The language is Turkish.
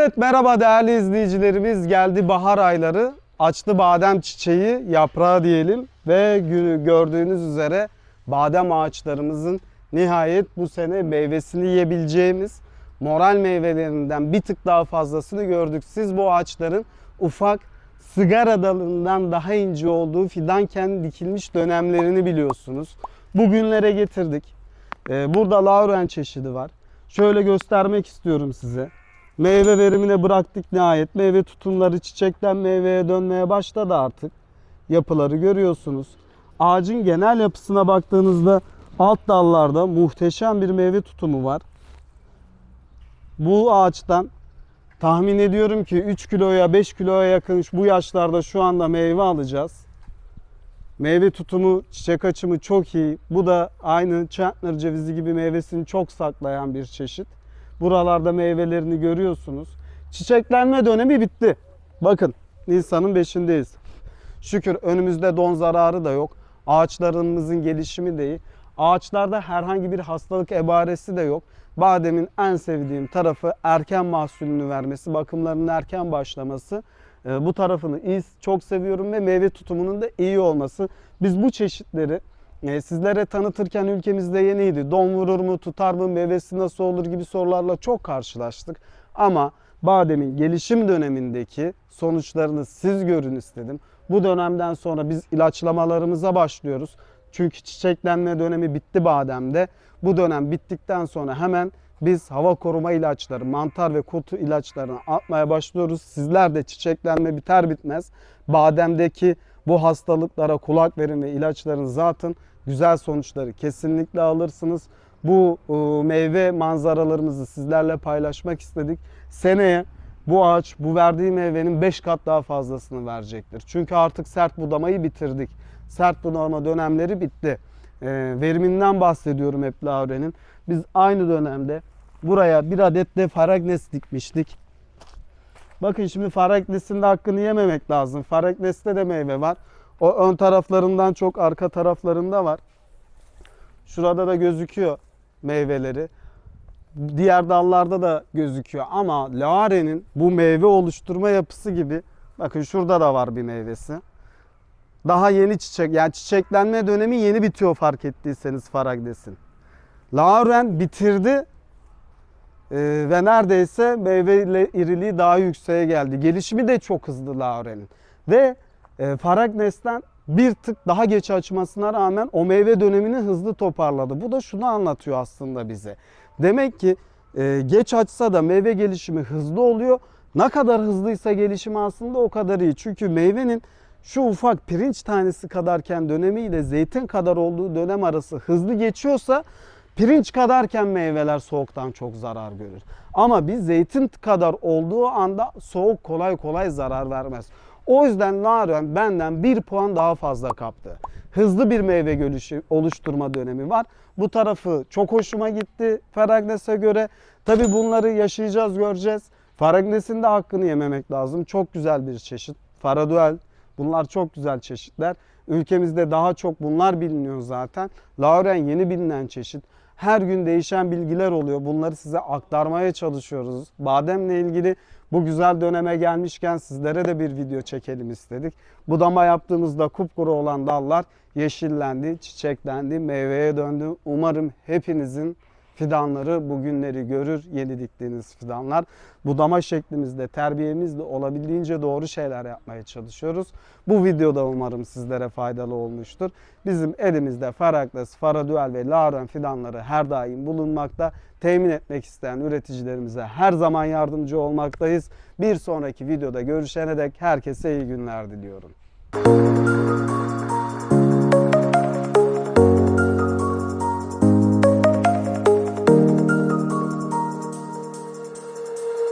Evet merhaba değerli izleyicilerimiz. Geldi bahar ayları. Açtı badem çiçeği, yaprağı diyelim. Ve gördüğünüz üzere badem ağaçlarımızın nihayet bu sene meyvesini yiyebileceğimiz moral meyvelerinden bir tık daha fazlasını gördük. Siz bu ağaçların ufak sigara dalından daha ince olduğu fidanken dikilmiş dönemlerini biliyorsunuz. Bugünlere getirdik. Ee, burada lauren çeşidi var. Şöyle göstermek istiyorum size. Meyve verimine bıraktık nihayet. Meyve tutumları çiçekten meyveye dönmeye başladı artık. Yapıları görüyorsunuz. Ağacın genel yapısına baktığınızda alt dallarda muhteşem bir meyve tutumu var. Bu ağaçtan tahmin ediyorum ki 3 kiloya 5 kiloya yakın bu yaşlarda şu anda meyve alacağız. Meyve tutumu, çiçek açımı çok iyi. Bu da aynı Chandler cevizi gibi meyvesini çok saklayan bir çeşit. Buralarda meyvelerini görüyorsunuz. Çiçeklenme dönemi bitti. Bakın Nisan'ın 5'indeyiz. Şükür önümüzde don zararı da yok. Ağaçlarımızın gelişimi de iyi. Ağaçlarda herhangi bir hastalık ebaresi de yok. Bademin en sevdiğim tarafı erken mahsulünü vermesi, bakımlarının erken başlaması. Ee, Bu tarafını çok seviyorum ve meyve tutumunun da iyi olması. Biz bu çeşitleri e, sizlere tanıtırken ülkemizde yeniydi. Don vurur mu, tutar mı, meyvesi nasıl olur gibi sorularla çok karşılaştık. Ama bademin gelişim dönemindeki sonuçlarını siz görün istedim. Bu dönemden sonra biz ilaçlamalarımıza başlıyoruz. Çünkü çiçeklenme dönemi bitti bademde. Bu dönem bittikten sonra hemen biz hava koruma ilaçları, mantar ve kutu ilaçlarını atmaya başlıyoruz. Sizler de çiçeklenme biter bitmez bademdeki bu hastalıklara kulak verin ve ilaçların zaten güzel sonuçları kesinlikle alırsınız. Bu e, meyve manzaralarımızı sizlerle paylaşmak istedik. Seneye bu ağaç bu verdiği meyvenin 5 kat daha fazlasını verecektir. Çünkü artık sert budamayı bitirdik. Sert budama dönemleri bitti. E, veriminden bahsediyorum hep Lauren'in. Biz aynı dönemde buraya bir adet de faragnes dikmiştik. Bakın şimdi Faraknes'in de hakkını yememek lazım. Faraknes'te de meyve var. O ön taraflarından çok arka taraflarında var. Şurada da gözüküyor meyveleri. Diğer dallarda da gözüküyor ama Lare'nin bu meyve oluşturma yapısı gibi bakın şurada da var bir meyvesi. Daha yeni çiçek yani çiçeklenme dönemi yeni bitiyor fark ettiyseniz Faragnes'in. Lauren bitirdi ve neredeyse meyve iriliği daha yükseğe geldi. Gelişimi de çok hızlı Lauren'in. Ve e, Faragnes'ten bir tık daha geç açmasına rağmen o meyve dönemini hızlı toparladı. Bu da şunu anlatıyor aslında bize. Demek ki e, geç açsa da meyve gelişimi hızlı oluyor. Ne kadar hızlıysa gelişimi aslında o kadar iyi. Çünkü meyvenin şu ufak pirinç tanesi kadarken dönemiyle zeytin kadar olduğu dönem arası hızlı geçiyorsa pirinç kadarken meyveler soğuktan çok zarar görür. Ama bir zeytin kadar olduğu anda soğuk kolay kolay zarar vermez. O yüzden Lauren benden bir puan daha fazla kaptı. Hızlı bir meyve gölüşü oluşturma dönemi var. Bu tarafı çok hoşuma gitti Faragnes'e göre. Tabi bunları yaşayacağız göreceğiz. Faragnes'in de hakkını yememek lazım. Çok güzel bir çeşit. Faraduel bunlar çok güzel çeşitler. Ülkemizde daha çok bunlar biliniyor zaten. Lauren yeni bilinen çeşit. Her gün değişen bilgiler oluyor. Bunları size aktarmaya çalışıyoruz. Bademle ilgili bu güzel döneme gelmişken sizlere de bir video çekelim istedik. Budama yaptığımızda kupkuru olan dallar yeşillendi, çiçeklendi, meyveye döndü. Umarım hepinizin fidanları bugünleri görür yeni diktiğiniz fidanlar. Budama şeklimizde, terbiyemizle olabildiğince doğru şeyler yapmaya çalışıyoruz. Bu videoda umarım sizlere faydalı olmuştur. Bizim elimizde Farakles, Faraduel ve Lauren fidanları her daim bulunmakta. Temin etmek isteyen üreticilerimize her zaman yardımcı olmaktayız. Bir sonraki videoda görüşene dek herkese iyi günler diliyorum.